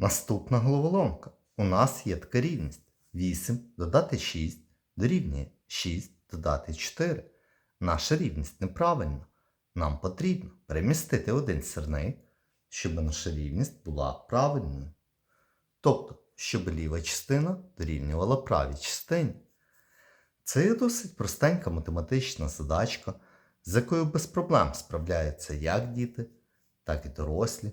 Наступна головоломка. У нас є така рівність. 8 додати 6 дорівнює 6 додати 4. Наша рівність неправильна. Нам потрібно перемістити один сірник, щоб наша рівність була правильною. Тобто, щоб ліва частина дорівнювала правій частині. Це є досить простенька математична задачка, з якою без проблем справляються як діти, так і дорослі.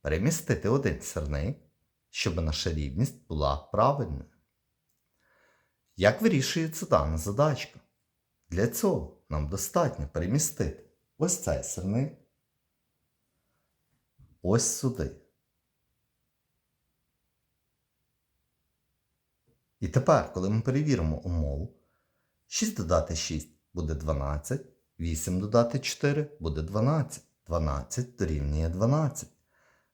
перемістити один сірник, щоб наша рівність була правильною. Як вирішується дана задачка? Для цього нам достатньо перемістити ось цей сирник ось сюди. І тепер, коли ми перевіримо умову, 6 додати 6 буде 12, 8 додати 4 буде 12, 12 дорівнює 12.